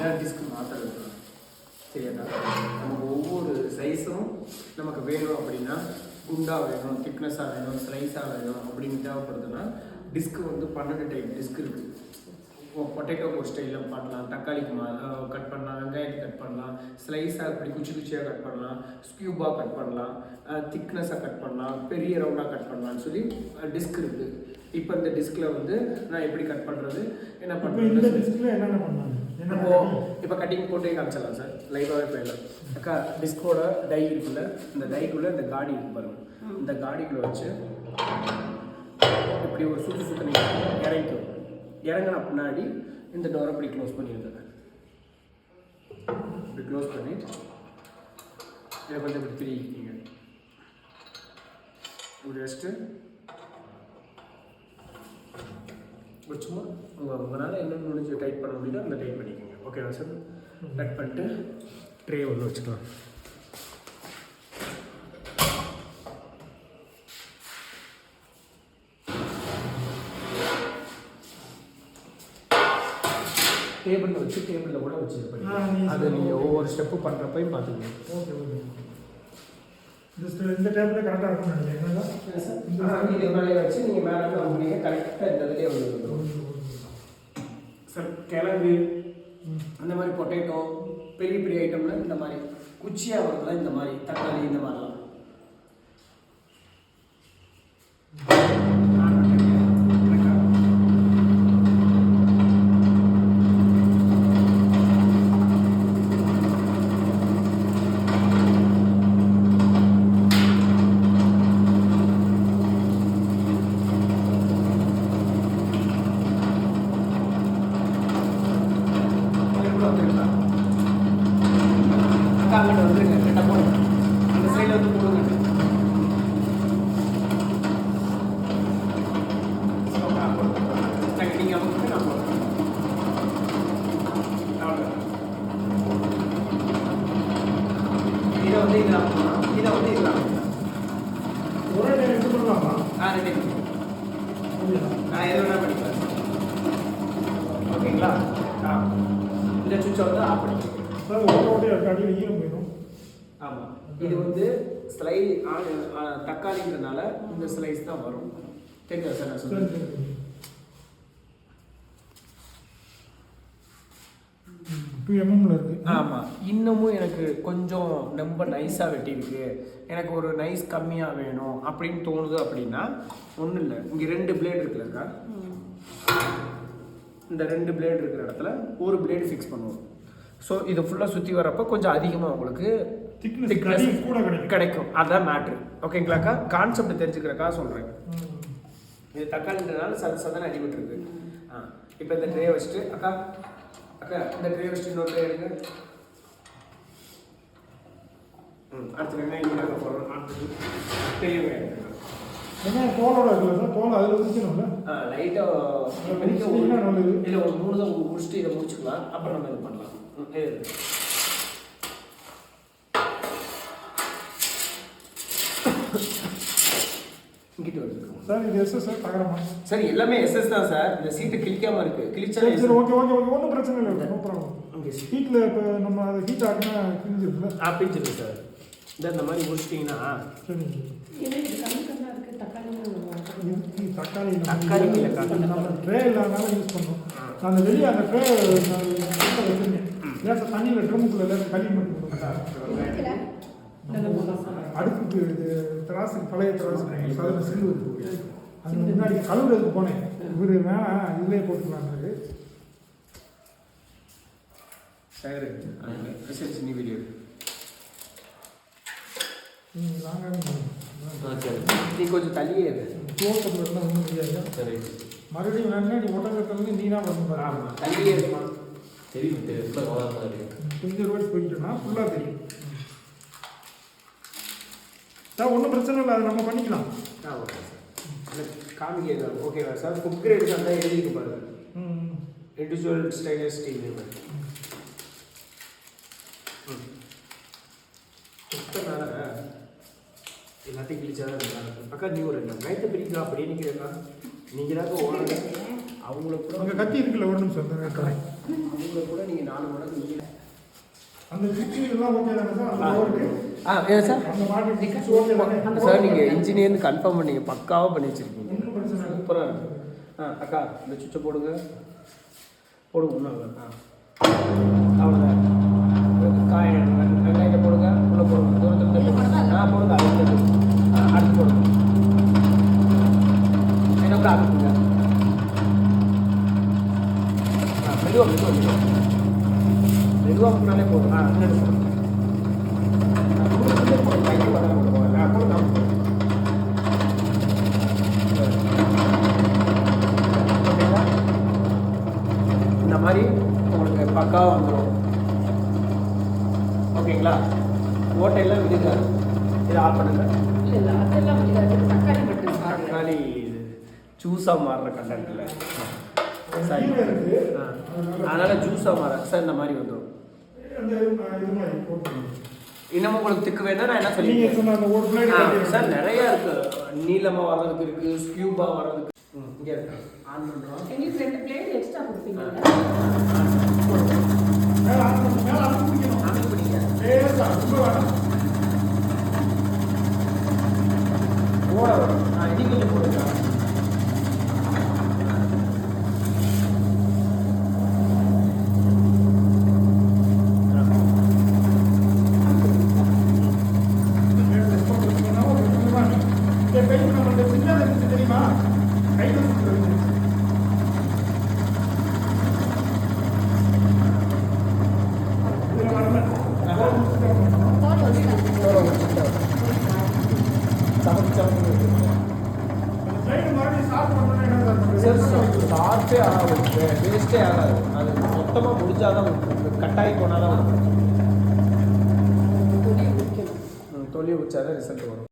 இதான் மாத்திரை மாற்றுறது சரியாக்கா நமக்கு ஒவ்வொரு சைஸும் நமக்கு வேணும் அப்படின்னா குண்டாக வேணும் திக்னஸாக வேணும் ஸ்லைஸாக வேணும் அப்படின்னு தேவைப்படுதுன்னா டிஸ்க்கு வந்து பன்னெண்டு டைப் டிஸ்க் இருக்குது பொட்டேட்டோ ஒரு ஸ்டைலில் பண்ணலாம் தக்காளிக்கு மா கட் பண்ணலாம் வெங்காயத்தை கட் பண்ணலாம் ஸ்லைஸாக இப்படி குச்சி குச்சியாக கட் பண்ணலாம் ஸ்கியூபாக கட் பண்ணலாம் திக்னஸாக கட் பண்ணலாம் பெரிய ரவுண்டாக கட் பண்ணலாம்னு சொல்லி டிஸ்க் இருக்குது இப்போ இந்த டிஸ்கில் வந்து நான் எப்படி கட் பண்ணுறது என்ன இப்போ இந்த பண்ணுறது டிஸ்கில் என்னென்ன என்ன இப்போ இப்போ கட்டிங் போட்டே காமிச்சிடலாம் சார் லைவாகவே போயிடலாம். அக்கா டிஸ்கோட டை இருக்குல்ல இந்த டைக்குள்ளே இந்த காடி இருக்கு பாருங்க. இந்த காடிக்குள்ளே வச்சு இப்படி ஒரு சுற்று சுற்று இறங்கிக்கும் இறங்கின பின்னாடி இந்த டோரை இப்படி க்ளோஸ் பண்ணிடுங்க. இப்படி க்ளோஸ் பண்ணி இதை கொஞ்சம் இப்படி பிரிக்கிங்க இப்படி வச்சுட்டு ஒரு சும்மா உங்கள் உங்களால் என்ன முடிஞ்சு டைட் பண்ண முடியுதோ அந்த டைட் பண்ணிக்கோங்க. ஓகேவா சார் கட் பண்ணிட்டு ட்ரே ஒன்று வச்சுக்கலாம். டேபிளில் வச்சு டேபிளில் கூட வச்சு அது நீங்கள். ஒவ்வொரு ஸ்டெப்பு பண்ணுறப்பையும் பார்த்துக்கணும் ஓகே ஓகே இந்த ஸ்ட- இந்த டைமில் கரெக்டாக இருக்கும்னு நினைக்கிறேன். என்னடா? இது மேலே வச்சு நீங்கள் மேலே வந்து கரெக்டாக இந்த இதுலேயே வந்துடும் சார் கிழங்கு அந்த மாதிரி பொட்டேட்டோ பெரிய பெரிய ஐட்டம்ல இந்த மாதிரி குச்சியாக வரல இந்த மாதிரி தக்காளி இந்த மாதிரிலாம். அங்கிட்ட வந்துருங்க ரெண்டா போடுங்க அந்த சைடில் வந்து போடுங்க. இதை வந்து இதில் அமுக்கணும். இதை வந்து. ஒரே எடுத்து பண்ணலாமா ஆ, ரெண்டு? நான் எது வேணா பண்ணிக்கலாம் ஓகேங்களா ஆ இந்த சுவிட்சை வந்து ஆஃப் சார் ஈரம் போயிடும் ஆமாம் இது வந்து ஸ்லை தக்காளிங்கிறதுனால இந்த ஸ்லைஸ் தான் வரும். தெரியுதா சார் நான். டூ எம்எம்ல ஆமாம் இன்னமும் எனக்கு கொஞ்சம் ரொம்ப நைஸாக வெட்டியிருக்கு. எனக்கு ஒரு நைஸ் கம்மியாக வேணும் அப்படின்னு தோணுது அப்படின்னா ஒன்றும் இல்லை. இங்கே ரெண்டு பிளேடு இருக்குல்லக்கா இந்த ரெண்டு பிளேடு இருக்கிற இடத்துல ஒரு பிளேடு ஃபிக்ஸ் பண்ணுவோம். ஸோ இது ஃபுல்லாக சுற்றி வரப்போ கொஞ்சம் அதிகமாக உங்களுக்கு thickness கடி கூட கிடைக்கும். அதான் மேட்ரு ஓகேங்களாக்கா கான்செப்ட் தெரிஞ்சுக்கிறக்கா சொல்கிறேன். இது தக்காளின்றனால சத சதன அடிபட்டுருக்கு. ஆ இப்போ இந்த ட்ரே வச்சுட்டு அக்கா அக்கா இந்த ட்ரே வச்சுட்டு இன்னொரு ட்ரே எடுங்க. ம் அடுத்து வெங்காயம் போடுறோம் அடுத்தது பெரிய வெங்காயம் வெங்காயம் தோலோட இருக்குல்ல சார் தோல் அதில் உரிக்கணும்ல லைட்டாக நல்லது. இல்லை ஒரு மூணு தான் முடிச்சுட்டு இதை முடிச்சுக்கலாம். அப்புறம் நம்ம இது பண்ணலாம். இங்கிட்டு வருது சார் இது எஸ் சார் தகரமா சார் எல்லாமே எஸ்எஸ் தான் சார் இந்த சீட்டு கிழிக்காம இருக்கு. கிழிச்சா சரி சரி ஓகே ஓகே ஓகே ஒன்றும் பிரச்சனை இல்லை நோ ப்ராப்ளம் ஹீட்டில் இப்போ நம்ம அதை ஹீட் ஆகினா கிழிஞ்சிருக்குல்ல ஆ பிரிச்சிருக்கு சார் இந்த இந்த மாதிரி முடிச்சிட்டிங்கன்னா சரி ஏன்னா இது கம்மி கம்மியாக இருக்குது தக்காளி இதுக்கு தக்காளி தக்காளி நம்ம ட்ரே இல்லாதனால யூஸ் பண்ணோம். நான் அந்த வெளியே அந்த ட்ரே வச்சுருக்கேன் லேசாக தண்ணியில் ட்ரம்முக்குள்ள லேசாக களி மட்டும். அடுப்புக்கு இது திராசு பழைய திராசு சாதாரண சில்லு அது முன்னாடி கழுவுறதுக்கு போனேன். இவர் வேணாம் இதுலேயே போட்டுக்கலாம்னு சார் ரிசர்ச் நீ வீடியோ நாங்கள் சரி நீ கொஞ்சம் தள்ளியே இரு. இருந்தால் ஒன்றும் முடியாது சரி. மறுபடியும் வேணா நீ ஒட்டகத்துல நீ தான் ஆமாம் தள்ளியே இருக்குமா தெரியும் தெரியும். கொஞ்சம் ரோட்ஸ் போயிட்டோம்னா ஃபுல்லாக தெரியும். சார் ஒன்றும் பிரச்சனை இல்லை அதை நம்ம பண்ணிக்கலாம். ஆ ஓகே சார் காமிக்க ஓகேவா சார் ஃபுட் கிரேட் தான் எழுதிக்க பாருங்க. ம் இண்டிவிஜுவல் ஸ்டைலஸ் ஸ்டீல் ம். சுத்தனால எல்லாத்தையும் கிழிச்சாதான் நல்லா இருக்கும். அக்கா நீ ஒரு வெங்காயத்தை பிரிக்கா அப்படியே நிற்கிறக்கா நீங்கள் தான் ஓனர் அவங்கள கூட அங்கே கத்தி இருக்குல்ல ஒரு நிமிஷம். அவங்கள கூட நீங்கள் நாலு மடங்கு அந்த சுவிட்சு எல்லாம் ஓகே தானே ஆ. ஏன் சார்? தானே? நீங்கள் இன்ஜினியர்னு கன்ஃபார்ம் பண்ணீங்க பக்காவாக பண்ணி வச்சிருக்கீங்க. சூப்பராக இருக்கு. ஆ அக்கா இந்த சுவிட்சை போடுங்க. போடுங்க ஒன்றும் ஆ. அவ்வளோதான் காய வெங்காயத்தை போடுங்க. உள்ளே போடுங்க. தூரத்தில் போடுங்க. ஆ போடுங்க அடுத்து தள்ளி. ஆ அடுத்து போடுங்க என்ன கூட அடுத்துங்க ஆ மெதுவாக மெதுவாக மெதுவாக மெதுவாக முன்னாலே போதும் ஆ? இந்த மாதிரி உங்களுக்கு பக்காவாக வந்துடும் ஓகேங்களா ஓட்டையெல்லாம் விடுங்க இதை ஆஃப் பண்ணுங்க தக்காளி ஜூஸாக மாறுற கண்டென்ட்டில் சரி அதனால் ஜூஸாக மாற சார் இந்த மாதிரி வந்துடும். இன்னமும் உங்களுக்கு திக்கு வேணா நான் என்ன நீங்க சொல்லியிருக்கேன் சொன்ன அந்த ஒரு பிளேட் ஆ, சார் நிறைய இருக்கு நீளமா வர்றதுக்கு இருக்கு ஸ்கியூபா வர்றதுக்கு இங்க இருக்கு ஆன் பண்றோம் எங்களுக்கு ரெண்டு பிளேட் எக்ஸ்ட்ரா கொடுப்பீங்க. ஆன் பண்ணிக்க லேசா, ரொம்ப வேணாம். ஓட வரும் ஆ, இனி கொஞ்சம் போடுங்க இந்த பிளேட்ல போட்டு வச்சீங்கன்னா ஒரு ரெண்டு நிமிஷம் தான். இந்த கை நம்மள்ட்ட சின்னது இருக்கு தெரியுமா? கையில சுத்துறது. இதுல வரல. சமைச்சு சமைச்சு வச்சிருக்கோம். அந்த பிளேட் மறுபடியும் சாப்பிட்டு பண்ணணும்னா என்ன சார்? சாப்பிட்டே ஆகாது. வேஸ்ட்டே ஆகாது. அது மொத்தமாக முடிஞ்சாதான் கட்டாயி போனால் தான் தொழில் வச்சாதான் ரிசல்ட் வரும்.